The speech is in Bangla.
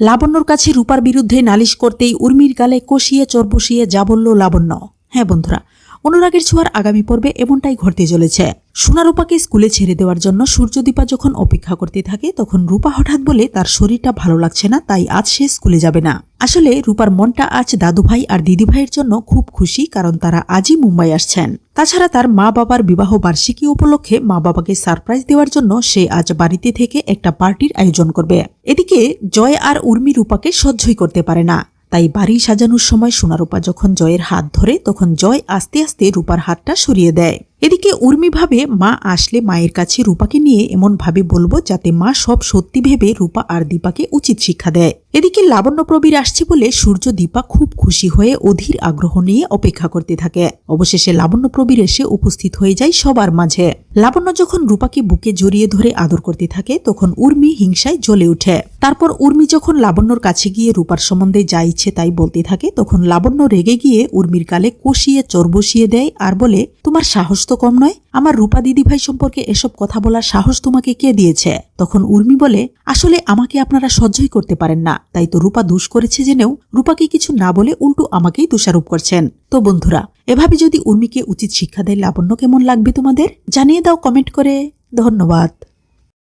লাবণ্যর কাছে রূপার বিরুদ্ধে নালিশ করতেই উর্মির গালে কষিয়ে চর বসিয়ে যা বলল, লাবণ্য। হ্যাঁ বন্ধুরা অনুরাগের ছোঁয়ার আগামী পর্বে এমনটাই ঘটতে চলেছে। সোনা রূপাকে স্কুলে ছেড়ে দেওয়ার জন্য সূর্যদীপা যখন অপেক্ষা করতে থাকে, তখন রূপা হঠাৎ বলে, তার শরীরটা ভালো লাগছে না, তাই আজ সে স্কুলে যাবে না। আসলে রূপার মনটা আজ দাদুভাই আর দিদিভাইয়ের জন্য খুব খুশি, কারণ তারা আজই মুম্বাই আসছেন। তাছাড়া তার মা বাবার বিবাহ বার্ষিকী উপলক্ষে মা বাবাকে সারপ্রাইজ দেওয়ার জন্য সে আজ বাড়িতে থেকে একটা পার্টির আয়োজন করবে। এদিকে জয় আর উর্মি রূপাকে সহ্যই করতে পারে না। তাই বাড়ি সাজানোর সময় সোনারূপা যখন জয়ের হাত ধরে, তখন জয় আস্তে আস্তে রূপার হাতটা সরিয়ে দেয়। এদিকে উর্মি ভাবে মা আসলে মায়ের কাছে রূপাকে নিয়ে এমন ভাবে বলব যাতে মা সব সত্যি ভেবে রূপা আর দীপাকে উচিত শিক্ষা দেয়। এদিকে লাবণ্য প্রবীর আসছে বলে সূর্য দীপা খুব খুশি হয়ে অধীর আগ্রহ নিয়ে অপেক্ষা করতে থাকে। অবশেষে লাবণ্য প্রবীর এসে উপস্থিত হয়ে যায় সবার মাঝে। লাবণ্য যখন রূপাকে বুকে জড়িয়ে ধরে আদর করতে থাকে, তখন উর্মি হিংসায় জ্বলে উঠে তারপর উর্মি যখন লাবণ্যর কাছে গিয়ে রূপার সম্বন্ধে যা ইচ্ছে তাই বলতে থাকে, তখন লাবণ্য রেগে গিয়ে উর্মির গালে কষিয়ে চর বসিয়ে দেয় আর বলে, তোমার সাহস তো কম নয়, আমার রূপা দিদি ভাই সম্পর্কে এসব কথা বলার সাহস তোমাকে কে দিয়েছে? তখন উর্মি বলে, আসলে আমাকে আপনারা সহ্যই করতে পারেন না। তাই তো রূপা দোষ করেছে জেনেও রূপাকে কিছু না বলে উল্টো আমাকেই দোষারোপ করছেন। তো বন্ধুরা, এভাবে যদি উর্মিকে উচিত শিক্ষা দেয় লাবণ্য কেমন লাগবে তোমাদের? জানিয়ে দাও কমেন্ট করে। ধন্যবাদ।